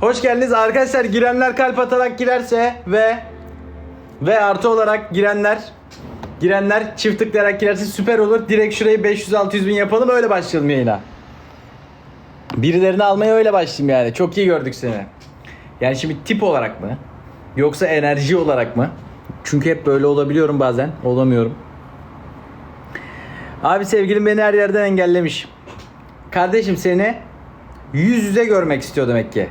Hoş geldiniz arkadaşlar. Girenler kalp atarak girerse ve ve artı olarak girenler girenler çift tıklayarak girerse süper olur. Direkt şurayı 500-600 bin yapalım öyle başlayalım yayına. Birilerini almaya öyle başlayayım yani. Çok iyi gördük seni. Yani şimdi tip olarak mı? Yoksa enerji olarak mı? Çünkü hep böyle olabiliyorum bazen. Olamıyorum. Abi sevgilim beni her yerden engellemiş. Kardeşim seni yüz yüze görmek istiyor demek ki.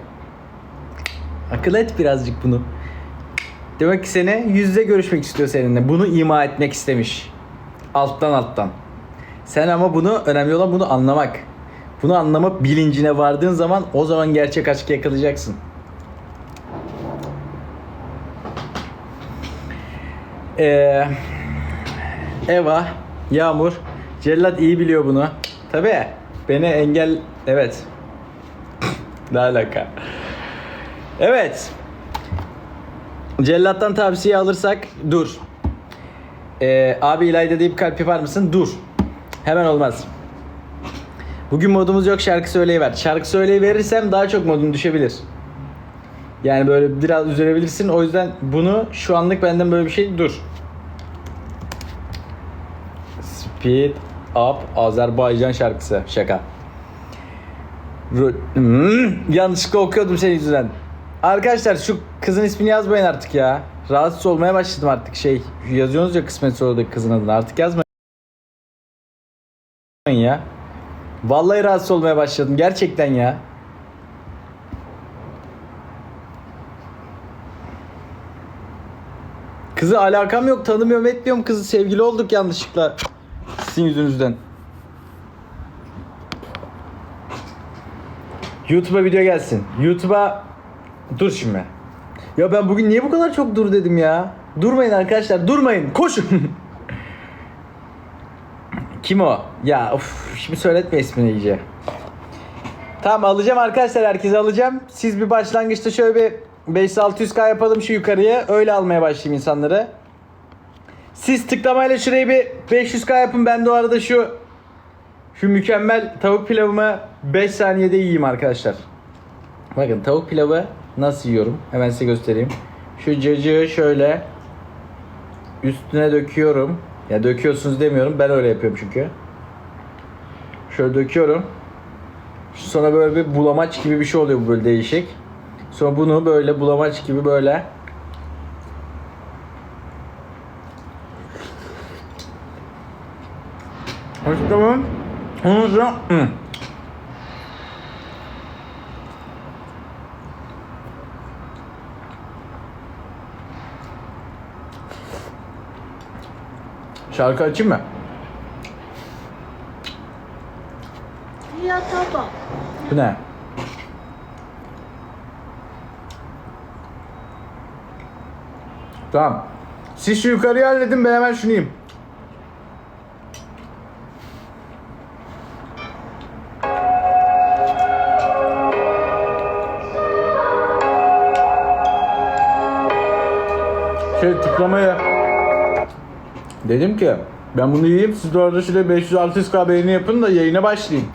Akıl et birazcık bunu. Demek ki seni yüz yüze görüşmek istiyor seninle. Bunu ima etmek istemiş. Alttan alttan. Sen ama bunu önemli olan bunu anlamak. Bunu anlama bilincine vardığın zaman o zaman gerçek aşkı yakalayacaksın. Ee, Eva, Yağmur, Cellat iyi biliyor bunu. Tabii beni engel... Evet. ne alaka? Evet. Cellat'tan tavsiye alırsak dur. Ee, abi İlayda deyip kalp yapar mısın? Dur. Hemen olmaz. Bugün modumuz yok şarkı söyleyiver. Şarkı söyleyiverirsem daha çok modun düşebilir. Yani böyle biraz üzerebilirsin. O yüzden bunu şu anlık benden böyle bir şey dur. Speed Up Azerbaycan şarkısı. Şaka. Ru- Hmm, yanlışlıkla okuyordum senin yüzünden. Arkadaşlar şu kızın ismini yazmayın artık ya. Rahatsız olmaya başladım artık şey. Yazıyorsunuz ya kısmet sorudaki kızın adını. Artık yazmayın ya. Vallahi rahatsız olmaya başladım. Gerçekten ya. Kızı alakam yok. Tanımıyorum etmiyorum kızı. Sevgili olduk yanlışlıkla. Sizin yüzünüzden. YouTube'a video gelsin. YouTube'a dur şimdi. Ya ben bugün niye bu kadar çok dur dedim ya? Durmayın arkadaşlar, durmayın. Koşun. Kim o? Ya of, şimdi söyletme ismini iyice. Tamam alacağım arkadaşlar herkese alacağım. Siz bir başlangıçta şöyle bir 500-600k yapalım şu yukarıya. Öyle almaya başlayayım insanları. Siz tıklamayla şurayı bir 500k yapın. Ben de o arada şu şu mükemmel tavuk pilavımı 5 saniyede yiyeyim arkadaşlar. Bakın tavuk pilavı nasıl yiyorum? Hemen size göstereyim. Şu cacığı şöyle üstüne döküyorum. Ya döküyorsunuz demiyorum. Ben öyle yapıyorum çünkü. Şöyle döküyorum. Sonra böyle bir bulamaç gibi bir şey oluyor bu böyle değişik. Sonra bunu böyle bulamaç gibi böyle Tamam. Ondan sonra Şarkı açayım mı? Ya tamam. Bu ne? Tamam. Siz şu yukarıyı halledin ben hemen şunu yiyeyim. Şey tıklamayı Dedim ki ben bunu yiyeyim siz de orada şöyle 500-600k beğeni yapın da yayına başlayayım.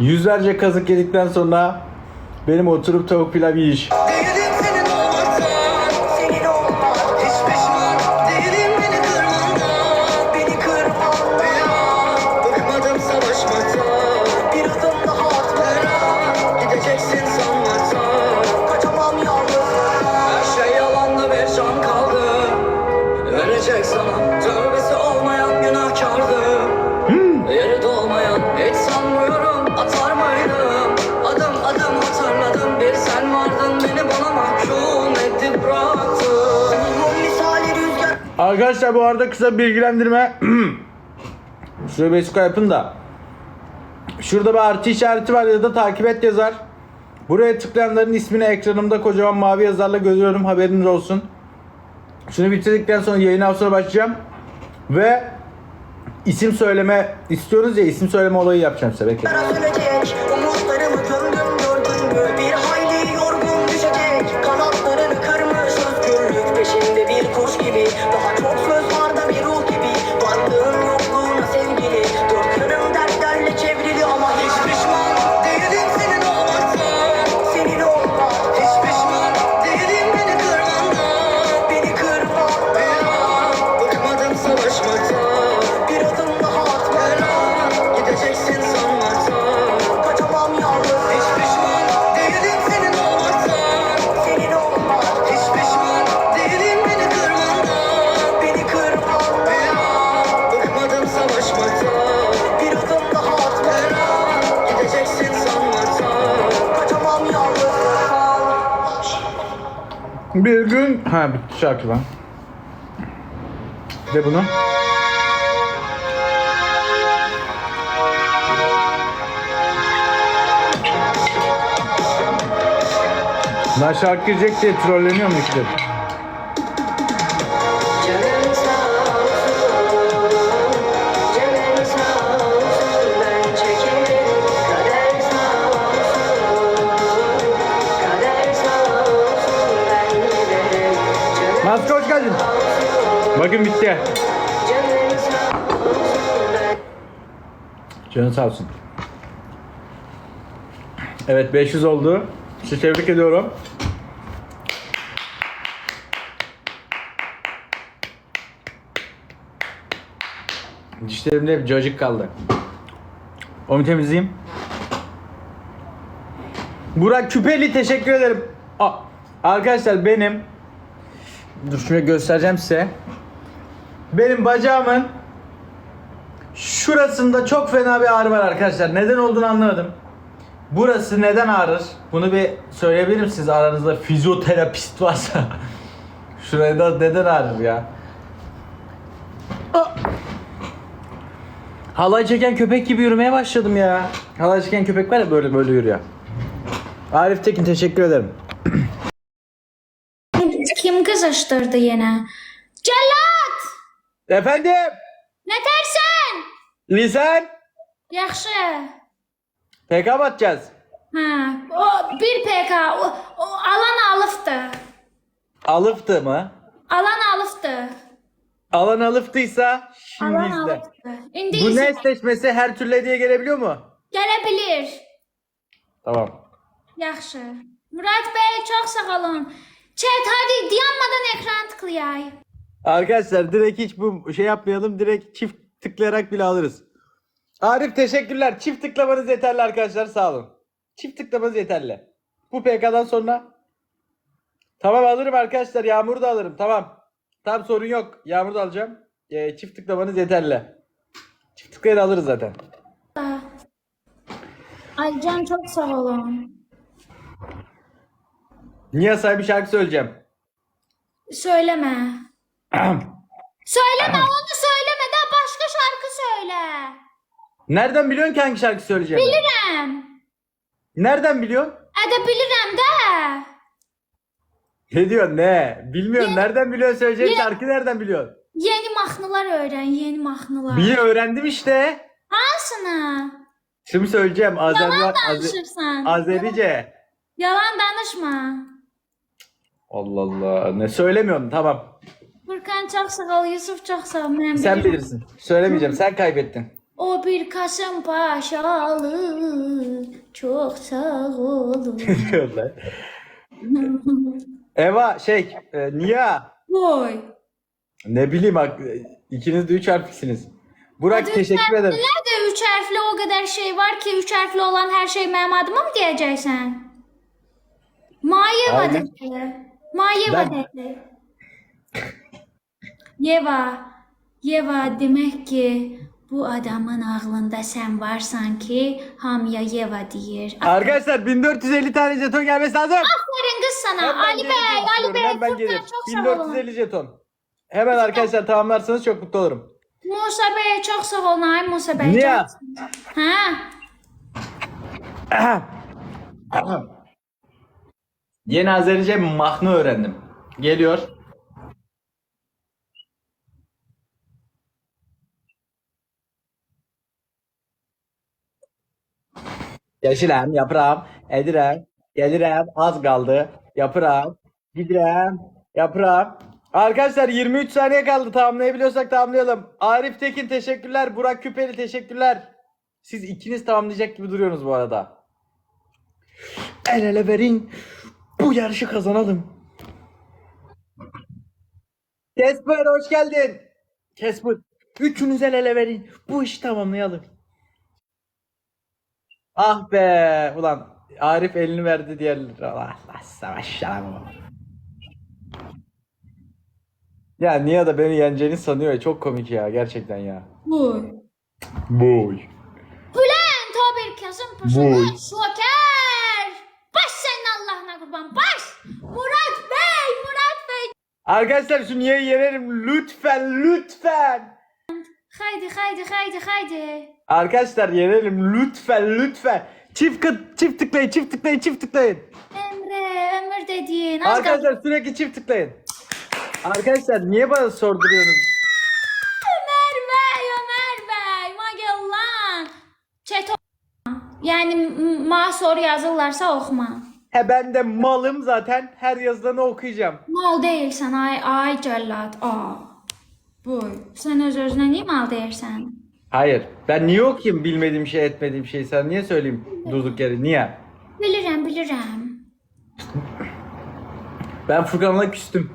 Yüzlerce kazık yedikten sonra benim oturup tavuk pilav yiyiş. Arkadaşlar bu arada kısa bilgilendirme. Şuraya bir yapın da. Şurada bir artı işareti var ya da takip et yazar. Buraya tıklayanların ismini ekranımda kocaman mavi yazarla görüyorum haberiniz olsun. Şunu bitirdikten sonra yayına sonra başlayacağım. Ve isim söyleme istiyoruz ya isim söyleme olayı yapacağım size. Bekle. Ha bitti şarkı lan. Ve bunu. Lan şarkı girecek diye trolleniyor mu işte? Bakın bitti. Canın sağ olsun. Evet 500 oldu. Sizi tebrik ediyorum. Dişlerimde hep cacık kaldı. Onu temizleyeyim. Burak Küpeli teşekkür ederim. Aa, arkadaşlar benim Dur şöyle göstereceğim size. Benim bacağımın Şurasında çok fena bir ağrı var arkadaşlar. Neden olduğunu anlamadım. Burası neden ağrır? Bunu bir söyleyebilir misiniz aranızda fizyoterapist varsa? Şuraya da neden ağrır ya? Ah! Halay çeken köpek gibi yürümeye başladım ya. Halay çeken köpek var ya böyle böyle yürüyor. Arif Tekin teşekkür ederim. Kim kızıştırdı yine? Cellat! Efendim? Ne dersen? Lisan? Yaxşı. PK mı atacağız? Ha, o bir PK, o, o alan alıftı. Alıftı mı? Alan alıftı. Alan alıftıysa şimdi Alan izle. alıftı. İndi Bu izle. ne eşleşmesi her türlü hediye gelebiliyor mu? Gelebilir. Tamam. Yaxşı. Murat Bey çok sağ olun. Chat hadi dayanmadan ekran tıklayay. Arkadaşlar direkt hiç bu şey yapmayalım. Direkt çift tıklayarak bile alırız. Arif teşekkürler. Çift tıklamanız yeterli arkadaşlar. Sağ olun. Çift tıklamanız yeterli. Bu PK'dan sonra Tamam alırım arkadaşlar. Yağmur da alırım. Tamam. Tamam sorun yok. Yağmur da alacağım. Ee, çift tıklamanız yeterli. Çift tıklayla alırız zaten. Aycan çok sağ olun. Niye bir şarkı söyleyeceğim. Söyleme. Söyleme onu söyleme de başka şarkı söyle. Nereden biliyorsun ki hangi şarkı söyleyeceğim? Bilirəm. Nereden biliyorsun? Edə bilirəm də. Ne diyorsun ne? Bilmiyorum. Nereden biliyorsun söyleyeceğim şarkı nereden biliyorsun? Yeni mahnılar öyrən, yeni mahnılar. Bir öğrendim işte. Hansını? Şimdi söyleyeceğim. Azeri, Yalan Aze- danışırsan. Azerice. Yalan danışma. Allah Allah. Ne söylemiyorum tamam. Furkan çok sağ ol, Yusuf çok sağ ol. Mən Sen bilirsin. Söylemeyeceğim. Sen kaybettin. O bir Kasım Paşalı çok sağ olun. Vallahi. Eva şey e, Nia. Oy. Ne bileyim bak ikiniz de üç harflisiniz. Burak Hadi teşekkür ederim. harfliler de üç harfli o kadar şey var ki üç harfli olan her şey benim adıma mı diyeceksin? Mayeva Hayır. dedi. Mayeva Ben- dedi. Yeva. Yeva demek ki bu adamın ağlında sen varsan ki hamıya Yeva deyir. Arkadaşlar 1450 tane jeton gelmesi lazım. Aferin kız sana. Hemen Ali Bey, diye Ali. Bey, Hemen Furkan gelir. çok sağ olun. 1450 jeton. Hemen arkadaşlar tamamlarsanız çok mutlu olurum. Musa Bey çok sağ olun. Ay Musa Bey. Niye? çok- Ha? Yeni Azerice mahnu öğrendim. Geliyor. Yaşıram, yaprağım, edirem, gelirem, az kaldı. Yaprağım, gidirem, yaprağım. Arkadaşlar 23 saniye kaldı. Tamamlayabiliyorsak tamamlayalım. Arif Tekin teşekkürler. Burak Küpeli teşekkürler. Siz ikiniz tamamlayacak gibi duruyorsunuz bu arada. El ele verin. Bu yarışı kazanalım. Kesper hoş geldin. Kesper. Üçünüz el ele verin. Bu işi tamamlayalım. Ah be. Ulan Arif elini verdi diğerleri. Allah Allah savaş Ya Nia da beni yeneceğini sanıyor ya. Çok komik ya. Gerçekten ya. Buy. Boy. Bülent kesin Buy. peşinden şoker. Baş senin Allah'ına kurban baş. Murat Bey, Murat Bey. Arkadaşlar şu Nia'yı yenerim. Lütfen lütfen. Haydi haydi haydi haydi. Arkadaşlar yenelim lütfen lütfen. Çift kıt, çift tıklayın, çift tıklayın, çift tıklayın. Emre, Ömür dediğin. Az kaldı. Arkadaşlar sürekli çift tıklayın. Arkadaşlar niye bana sorduruyorsunuz? Ömer Bey, Ömer Bey. Magellan. Çeto. Yani m- ma soru yazırlarsa okuma. He ben de malım zaten. Her yazılanı okuyacağım. Mal değilsən ay ay cəllad. Aa. Buy. Sən öz özünə niyə mal deyirsən? Hayır. Ben niye okuyayım bilmediğim şey etmediğim şey sen niye söyleyeyim durduk yere niye? Bilirəm, bilirəm. Ben Furkan'la küstüm.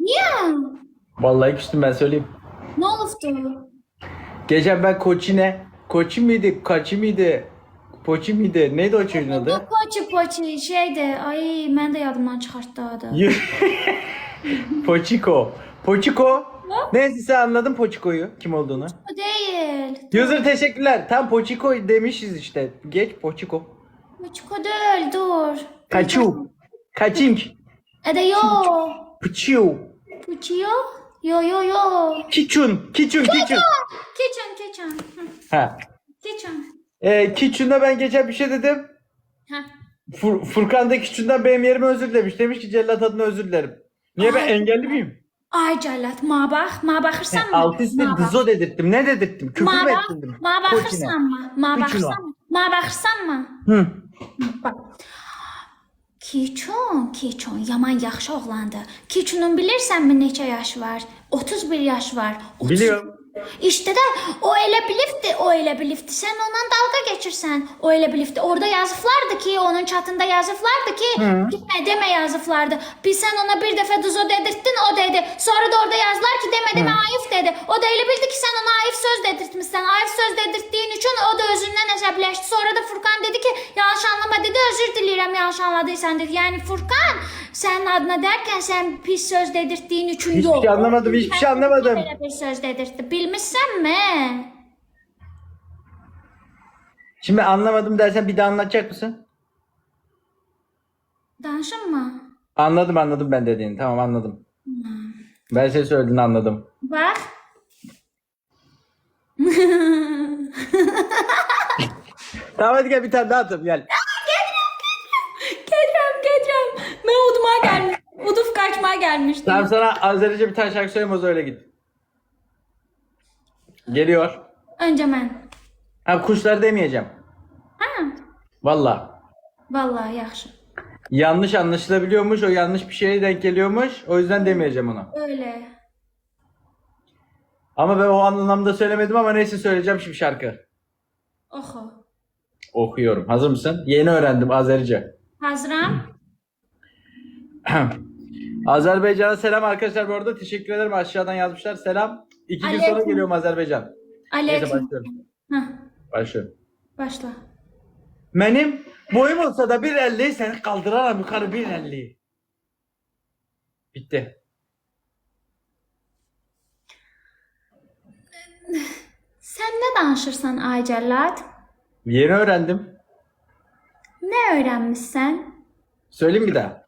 Niyə? Vallahi küstüm ben söyleyeyim. Nə olubdu? Geçen ben Koçin'e Koçin miydi? Kaçı mıydı? Poçi miydi? Neydi o çocuğun adı? Poçi poçi şeydir. Ay mən də yadımdan çıxartdı adı. Poçiko. Poçiko. Neyse sen anladın Poçiko'yu kim olduğunu. O deyil. User teşekkürler. Tam Poçiko demişiz işte. Geç Poçiko. Poçiko deyil, dur. Kaçu. Kaçink. Ədə yo. Pıçiu. Poçiyo? Yo yo yo. Kiçun. Kiçun. Kiçun. Keçən. Hı, Ha. Keçən. Ee, Kiçun'da ben geçen bir şey dedim. Hə. Fur, Furkan da Kiçun'dan benim yerime özür dilemiş. Demiş ki cellat adına özür dilerim. Niye ben engelli miyim? Ay cəllad, ma bax, ma baxırsanmı? Alt üstü Ma bax. dizo dedirttim. Ne dedirttim? Küfür Ma mü bax, ettirdim? ma Koçine. baxırsanmı? Ma Koçino. baxırsanmı? Ma baxırsanmı? Hı. Bax. Kiçun, Kiçun yaman yaxşı oğlandı. Kiçunun bilirsənmi neçə yaşı var? 31 yaş var. 30 Biliyorum. İşte de o elə o elə bilibdi. Sən ondan dalga geçirsən. O elə bilibdi. Orada yazıflardı ki, onun çatında yazıflardı ki, gitme deme yazıflardı. Biz sen ona bir defa duzo dedirttin, o dedi. Sonra da orada yazdılar ki deme deme Ayıf dedi. O da elə bildi ki sen ona Ayıf söz dedirtmişsən. Ayıf söz dedirttiğin için o da özündən əsəbləşdi. Sonra da Furkan dedi ki, yanlış anlama dedi, özür diləyirəm yanlış anladıysan dedi. Yani Furkan, senin adına derken sen pis söz dedirttiğin için Hiçbir yok. şey anlamadım, hiçbir şey anlamadım. Böyle bir söz dedirtti. Bilmişsen mi? Şimdi anlamadım dersen bir daha anlatacak mısın? Danışın mı? Anladım anladım ben dediğini. Tamam anladım. Ben senin söylediğini anladım. Bak. Tamam hadi gel bir tane daha atalım gel. Getirem getirem. Ben uduma gelmiş. Uduf kaçmaya gelmiştim. Tamam sana Azerice bir tane şarkı söyleyeyim o zaman öyle git. Geliyor. Önce ben. Ha kuşlar demeyeceğim. Ha. Valla. Vallahi yaxşı. Yanlış anlaşılabiliyormuş. O yanlış bir şeye denk geliyormuş. O yüzden demeyeceğim ona. Öyle. Ama ben o anlamda söylemedim ama neyse söyleyeceğim şimdi şarkı. Oxu. Okuyorum. Hazır mısın? Yeni öğrendim Azerice. Hazıram. Azerbaycan'a selam arkadaşlar bu arada. Teşekkür ederim. Aşağıdan yazmışlar. Selam. İki gün Aleyküm. sonra geliyorum Azerbaycan. Neyse Aleyküm. başlıyorum. Hah. Başlıyorum. Başla. Benim boyum olsa da 1.50 seni kaldıraram yukarı 1.50. Bitti. Sən nə danışırsan ay? Yeni öğrendim. Nə öyrənmisən? Söyleyeyim bir daha.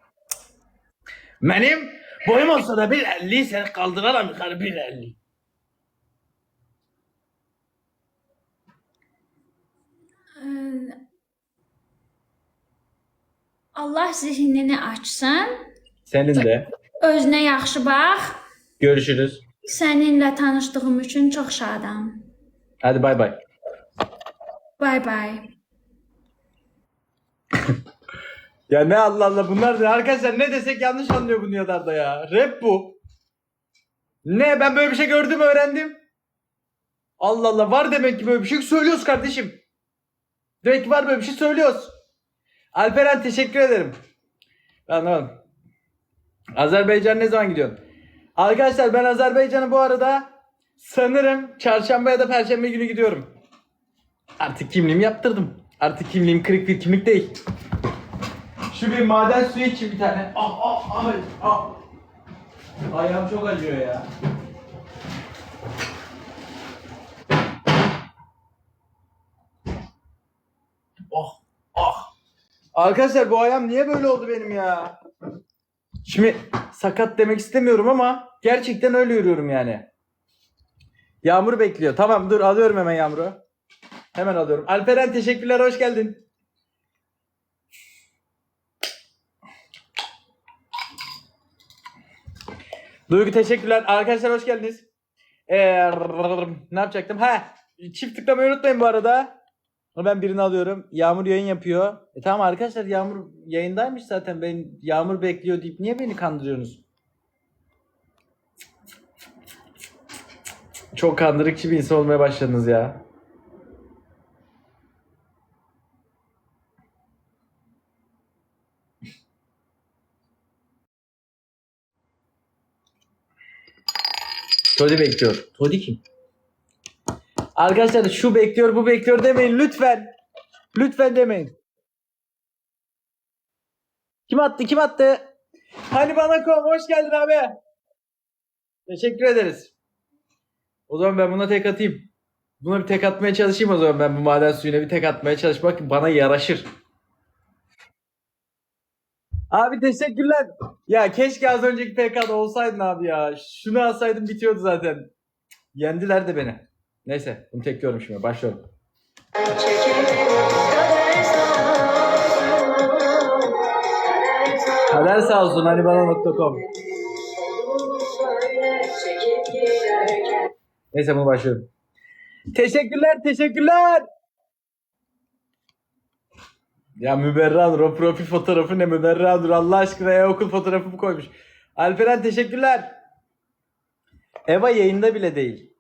Benim boyum olsa da 1.50 seni kaldıraram yukarı 1.50. Allah zihnini açsın. Senin de. Özünə yaxşı bax. Görüşürüz. Səninlə tanışdığım üçün çox şadam. Hadi bay bay. Bay bay. ya ne Allah Allah bunlar ne arkadaşlar ne desek yanlış anlıyor bu Niyadar'da ya. Rap bu. Ne ben böyle bir şey gördüm öğrendim. Allah Allah var demek ki böyle bir şey söylüyoruz kardeşim. Demek ki var böyle bir şey söylüyoruz. Alperen teşekkür ederim. Anladım. Azerbaycan ne zaman gidiyorsun? Arkadaşlar ben Azerbaycan'a bu arada sanırım çarşamba ya da perşembe günü gidiyorum. Artık kimliğimi yaptırdım. Artık kimliğim kırık bir kimlik değil. Şu bir maden suyu için bir tane. Ah ah Ahmet ah. Ayağım çok acıyor ya. Oh ah. Arkadaşlar bu ayağım niye böyle oldu benim ya? Şimdi sakat demek istemiyorum ama gerçekten öyle yürüyorum yani. Yağmur bekliyor. Tamam dur alıyorum hemen Yağmur'u. Hemen alıyorum. Alperen teşekkürler hoş geldin. Duygu teşekkürler. Arkadaşlar hoş geldiniz. Ee, ne yapacaktım? Ha, çift tıklamayı unutmayın bu arada. Ben birini alıyorum. Yağmur yayın yapıyor. E tamam arkadaşlar Yağmur yayındaymış zaten. Ben Yağmur bekliyor deyip niye beni kandırıyorsunuz? Çok kandırıkçı bir insan olmaya başladınız ya. Todi bekliyor. Todi kim? Arkadaşlar şu bekliyor bu bekliyor demeyin lütfen. Lütfen demeyin. Kim attı kim attı? Hani bana kom hoş geldin abi. Teşekkür ederiz. O zaman ben buna tek atayım. Buna bir tek atmaya çalışayım o zaman ben bu maden suyuna bir tek atmaya çalışmak bana yaraşır. Abi teşekkürler. Ya keşke az önceki PK'da olsaydın abi ya. Şunu alsaydım bitiyordu zaten. Yendiler de beni. Neyse bunu tekliyorum şimdi başlıyorum. Kader sağ olsun hani bana.com Neyse bunu başlıyorum. Teşekkürler teşekkürler. Ya Müberra o profil fotoğrafı ne Müberra Nur Allah aşkına ya okul fotoğrafı mı koymuş? Alperen teşekkürler. Eva yayında bile değil.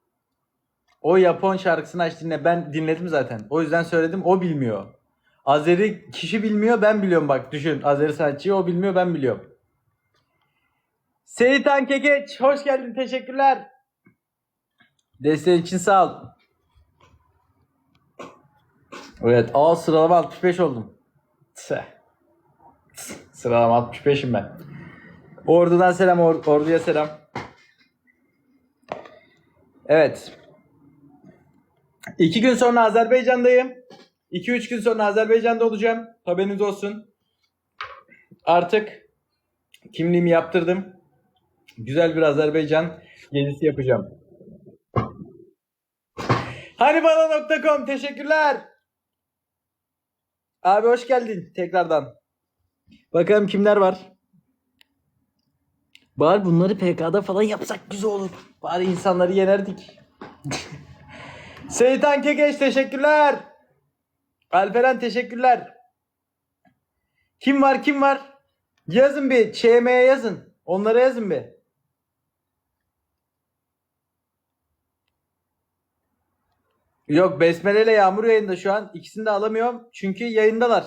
O Japon şarkısını aç dinle. Ben dinledim zaten. O yüzden söyledim. O bilmiyor. Azeri kişi bilmiyor ben biliyorum bak düşün. Azeri sanatçıyı o bilmiyor ben biliyorum. Seyitan Kekeç hoş geldin teşekkürler. Desteğin için sağ ol. Evet aa sıralama 65 oldum. Tüh. Sıralama 65'im ben. Ordu'dan selam or- orduya selam. Evet. İki gün sonra Azerbaycan'dayım. 2-3 gün sonra Azerbaycan'da olacağım. Haberiniz olsun. Artık kimliğimi yaptırdım. Güzel bir Azerbaycan gezisi yapacağım. Hanibana.com teşekkürler. Abi hoş geldin tekrardan. Bakalım kimler var. Bari bunları PK'da falan yapsak güzel olur. Bari insanları yenerdik. Seyitan Kekeş teşekkürler. Alperen teşekkürler. Kim var kim var? Yazın bir ÇM'ye yazın. Onlara yazın bir. Yok Besmele ile Yağmur yayında şu an. İkisini de alamıyorum. Çünkü yayındalar.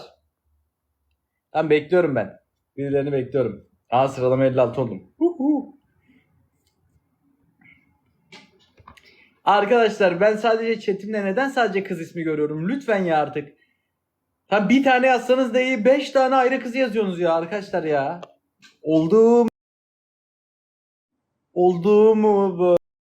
Tamam bekliyorum ben. Birilerini bekliyorum. Aa sıralama 56 oldum. Huhu. Arkadaşlar ben sadece chatimde neden sadece kız ismi görüyorum? Lütfen ya artık. Tam bir tane yazsanız da iyi. Beş tane ayrı kız yazıyorsunuz ya arkadaşlar ya. Olduğum Olduğumu bu